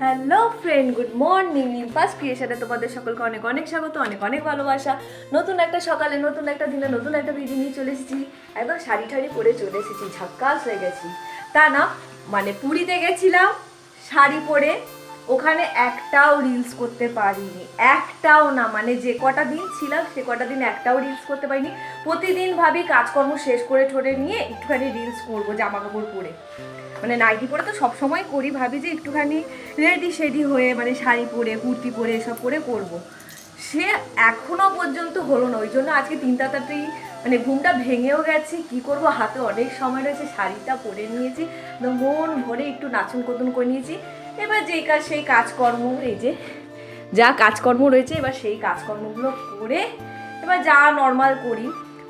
Hello friend, good morning. Limpas ক্রিয়েশনে তোমাদের সকলকে অনেক অনেক স্বাগত, অনেক অনেক ভালোবাসা। নতুন একটা সকালে, নতুন একটা দিনে, নতুন একটা ভিডিও নিয়ে চলে এসেছি। একদম শাড়ি ঠাড়ি পরে চলে এসেছি, ঝাক্কাস হয়ে গেছি। তা না মানে পুরীতে গেছিলাম, শাড়ি পরে। ওখানে একটাও রিলস করতে পারিনি, একটাও না। মানে যে কটা দিন ছিলাম, সে কটা দিন একটাও রিলস করতে পারিনি। প্রতিদিন ভাবি কাজকর্ম শেষ করে ঠোরে নিয়ে একটুখানি রিলস করব জামা কাপড় পরে। মানে নাইটি পরে তো সবসময় করি, ভাবি যে একটুখানি রেডি শেডি হয়ে মানে শাড়ি পরে, কুর্তি পরে এসব পরে করব। সে এখনও পর্যন্ত হলো না, ওই জন্য আজকে তিনটা তাড়াতাড়ি মানে ঘুমটা ভেঙেও গেছে, কি করব? হাতে অনেক সময় রয়েছে, শাড়িটা পরে নিয়েছি মন ভরে একটু নাচন কতন করে নিয়েছি। এবার যেই কাজ, সেই কাজকর্ম, এই যে যা কাজকর্ম রয়েছে, এবার সেই কাজকর্মগুলো করে এবার যা নর্মাল করি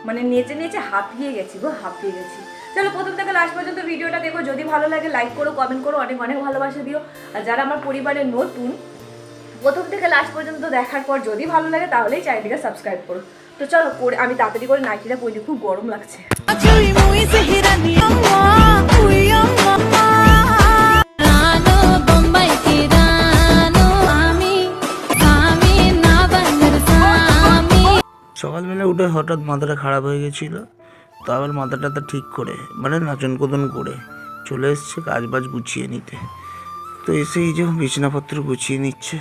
মানে নেচে নেচে হাঁপিয়ে গেছি গো, হাঁপিয়ে গেছি। চলো প্রথম থেকে লাস্ট পর্যন্ত ভিডিওটা দেখো। যদি ভালো লাগে লাইক করো কমেন্ট করো, অনেক অনেক ভালোবাসা দিও। আর যারা আমার পরিবারে নতুন, প্রথম থেকে লাস্ট পর্যন্ত দেখার পর যদি ভালো লাগে, তাহলেই চ্যানেলটিকে সাবস্ক্রাইব করো। তো চলো, করে আমি তাড়াতাড়ি করে নাইটিটা পরি খুব গরম লাগছে। সকালবেলা উঠে হঠাৎ মাথাটা খারাপ হয়ে গেছিল। তো আবার মাথাটা তো ঠিক করে মানে নাচন কোদন করে চলে এসছে কাজ বাজ গুছিয়ে নিতে। তো এসে এই যে বিছানাপত্র গুছিয়ে নিচ্ছে।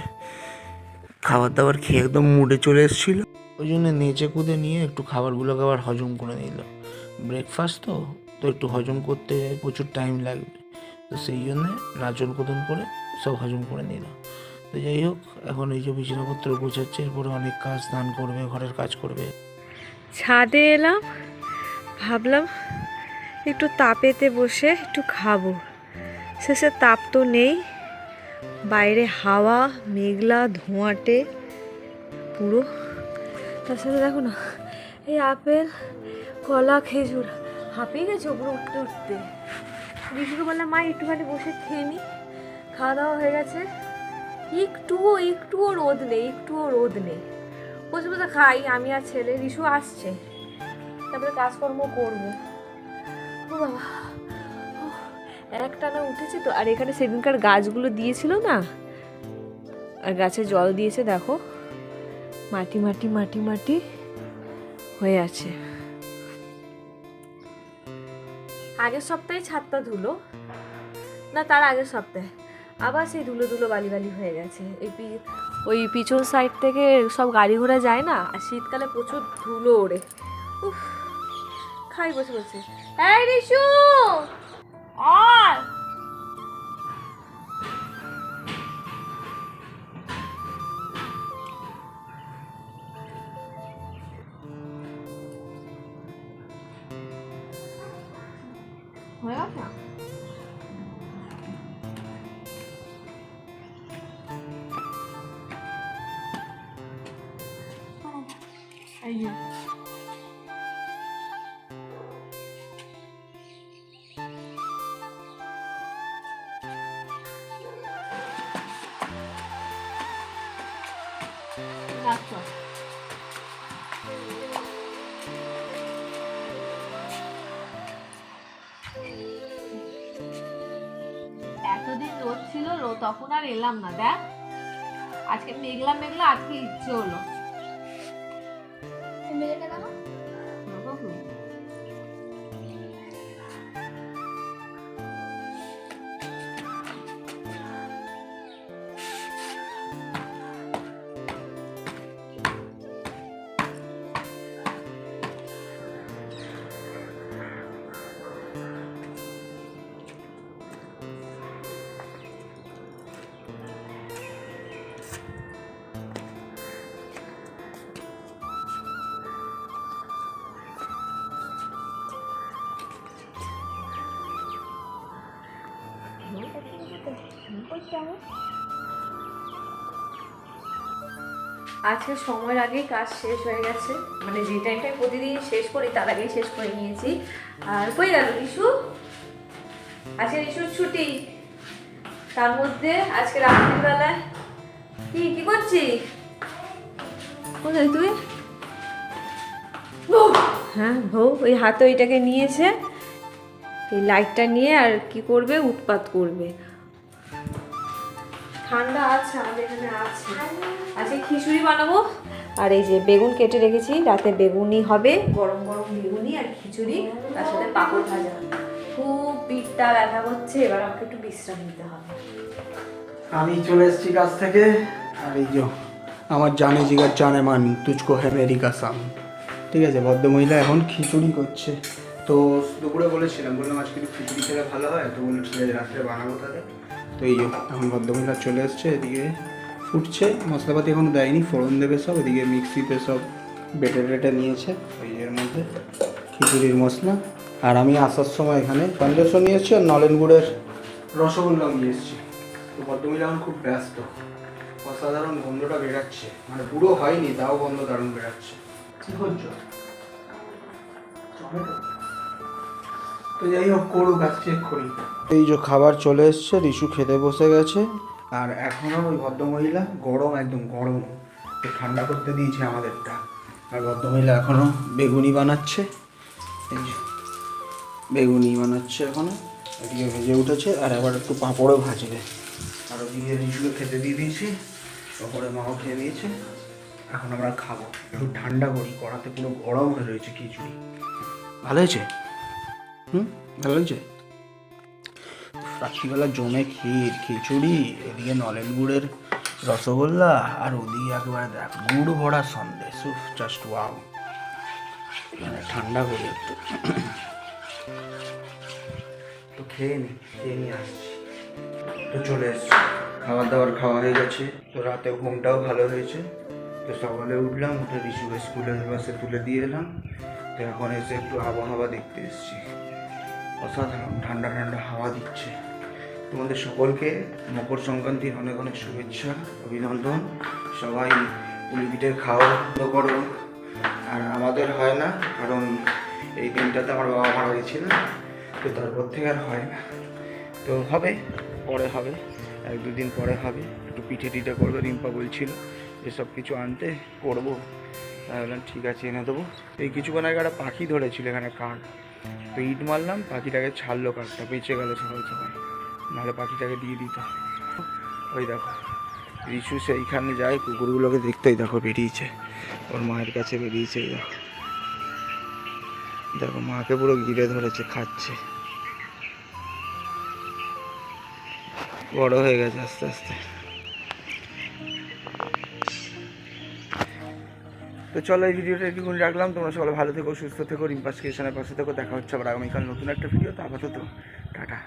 খাবার দাবার খেয়ে একদম মুডে চলে এসেছিল। ওই জন্য নেচে কুদে নিয়ে একটু খাবারগুলোকে আবার হজম করে নিল। ব্রেকফাস্ট তো তো একটু হজম করতে প্রচুর টাইম লাগবে। তো সেই জন্যে নাচন কোদন করে সব হজম করে নিল। তো যাই হোক, এখন এই যে বিছানাপত্র গোছাচ্ছে, এরপরে অনেক কাজ, স্নান করবে, ঘরের কাজ করবে। ছাদে এলাম ভাবলাম, একটু তাপেতে বসে একটু খাব। শেষে তাপ তো নেই। বাইরে হাওয়া, মেঘলা, ধোঁয়াটে, পুরো। তার সাথে দেখো না, এই আপেল, কলা, খেজুর, হাঁপিয়ে গেছে ওপরে উঠতে উঠতে। ঋষিকে বললাম, মা, একটুখানি বসে খেয়ে নি। খাওয়া দাওয়া হয়ে গেছে। একটুও একটুও রোদ নেই, একটুও রোদ নেই। বসে বসে খাই, আমি আর ছেলে রিশু আসছে। তারপরে কাজকর্ম করব। বাবা উফ, একটানা উঠেছে তো আর এখানে সেদিনকার গাছগুলো দিয়েছিল না? আর গাছে জল দিয়েছে দেখো। মাটি মাটি মাটি মাটি হয়ে আছে। আগের সপ্তাহে ছাদটা ধুলো। না তার আগের সপ্তাহে। আবার সেই ধুলো ধুলো বালি বালি হয়ে গেছে। এই পি- ওই পিছন সাইড থেকে সব গাড়ি ঘোড়া যায় না? আর শীতকালে প্রচুর ধুলো ওড়ে। উফ। খাই বসে বসে। এই রিশু! আর? হয়ে গেছে? এই রাখো এতদিন রোদ ছিল রো তখন আর এলাম না দেখ। আজকে মেঘলা মেঘলা আজকে ইচ্ছে হলো। বাবা, আজকে সময়ের আগেই কাজ শেষ হয়ে গেছে। মানে যে টাইমটায় প্রতিদিন শেষ করি তার আগেই শেষ করে নিয়েছি। আর কই গেল রিশু? আজকে রিশুর ছুটি। তার মধ্যে আজকে রাত্রিবেলায় কি কি করছিস? কোথায় তুই? হ্যাঁ বউ ওই হাতে ওইটাকে নিয়েছে। এই লাইটটা নিয়ে আর কি করবে? উৎপাত করবে। ঠান্ডা আছে আমাদের এখানে আছে। আজকে খিচুড়ি বানাবো। আর এই যে বেগুন কেটে রেখেছি রাতে বেগুনি হবে গরম গরম বেগুনি আর খিচুড়ি তার সাথে পাঁপড় ভাজা। খুব পিঠটা ব্যথা করছে এবার আমাকে একটু বিশ্রাম নিতে হবে। আমি চলে এসেছি কাছ থেকে। আর এই যে আমার জানে জিগার জানে মান তুচকো হে মেরি কাসাম ঠিক আছে ভদ্রমহিলা এখন খিচুড়ি করছে। তো দুপুরে বলেছিলাম বললাম আজকে একটু খিচুড়ি খেলে ভালো হয় তো বলল ঠিক আছে রাত্রে বানাবো তাহলে। তো এই এখন ভদ্রমহিলা চলে এসছে, এদিকে ফুটছে। মশলাপাতি এখনও দেয়নি, ফোড়ন দেবে সব, এদিকে মিক্সিতে সব বেটে টেটে নিয়েছে, ওই এর মধ্যে খিচুড়ির মশলা। আর আমি আসার সময় এখানে সন্দেশ নিয়ে এসেছি আর নলেন গুড়ের রসগোল্লা নিয়ে এসেছি। তো ভদ্রমহিলা এখন খুব ব্যস্ত। অসাধারণ গন্ধটা বেরাচ্ছে মানে পুরো হয়নি, তাও গন্ধ দারুণ বেরাচ্ছে কি টমেটো? তো যাই হোক করুক কাজ চেক করি। এই যে খাবার চলে এসছে রিশু খেতে বসে গেছে। আর এখনও ওই ভদ্রমহিলা গরম একদম গরম। তো ঠান্ডা করতে দিয়েছে আমাদেরটা। আর ভদ্রমহিলা এখনও বেগুনি বানাচ্ছে। এই যে বেগুনি বানাচ্ছে এখনও এদিকে ভেজে উঠেছে আর এবার একটু পাঁপড়ও ভাজবে। আর ওদিকে রিসুকে খেতে দিয়ে দিয়েছি ওপরে মাও খেয়ে দিয়েছে এখন আমরা খাব। একটু ঠান্ডা করি কড়াতে পুরো গরম হয়ে রয়েছে খিচুড়ি। ভালো হয়েছে? হুম? ভালো হয়েছে রাত্রিবেলা জমে ক্ষীর, খিচুড়ি, এদিকে নলেন গুড়ের রসগোল্লা, আর ওদিকে একবারে দেখ, গুড় ভরা সন্দেশ। উফ জাস্ট ওয়াও মানে ঠান্ডা করি একটু। তো খেয়ে নি, খেয়ে নিয়ে আসছি। তো চলে এসছি। খাবার দাবার খাওয়া হয়ে গেছে। তো রাতে ঘুমটাও ভালো হয়েছে। তো সকালে উঠলাম, উঠে রিসুকে স্কুলের বাসে তুলে দিয়ে এলাম। তো এখন এসে একটু আবহাওয়া দেখতে এসেছি। অসাধারণ, ঠান্ডা ঠান্ডা হাওয়া দিচ্ছে। তোমাদের সকলকে মকর সংক্রান্তির অনেক অনেক শুভেচ্ছা, অভিনন্দন। সবাই পুলি পিঠে খাওয়া করো। আর আমাদের হয় না, কারণ এই দিনটাতে আমার বাবা মারা গেছিল, তো তারপর থেকে আর হয় না। তো হবে, পরে হবে, এক দুদিন পরে হবে। একটু পিঠে টিঠে করবে, রিম্পা বলছিল এসব কিছু আনতে করব। বললাম ঠিক আছে, এনে দেবো। এই কিছুক্ষণ আগে একটা পাখি ধরেছিল এখানে কাক তো ইট মারলাম, পাখিটাকে ছাড়লো কাকটা, বেঁচে গেল সকাল সকাল নাহলে পাখিটাকে দিয়ে দিত। ওই দেখো, রিচু সেইখানে যায়, কুকুরগুলোকে দেখতেই দেখো বেরিয়েছে। ওর মায়ের কাছে বেরিয়েছে দেখো। দেখো, মাকে পুরো ঘিরে ধরেছে, খাচ্ছে। বড় হয়ে গেছে আস্তে আস্তে। তো চলো এই ভিডিওটা একটুখানি রাখলাম। তোমরা সবাই ভালো থেকো, সুস্থ থেকো, রিম্পাস পাশে থেকো। দেখা হচ্ছে আবার আগামীকাল নতুন একটা ভিডিও তো আপাতত টাটা।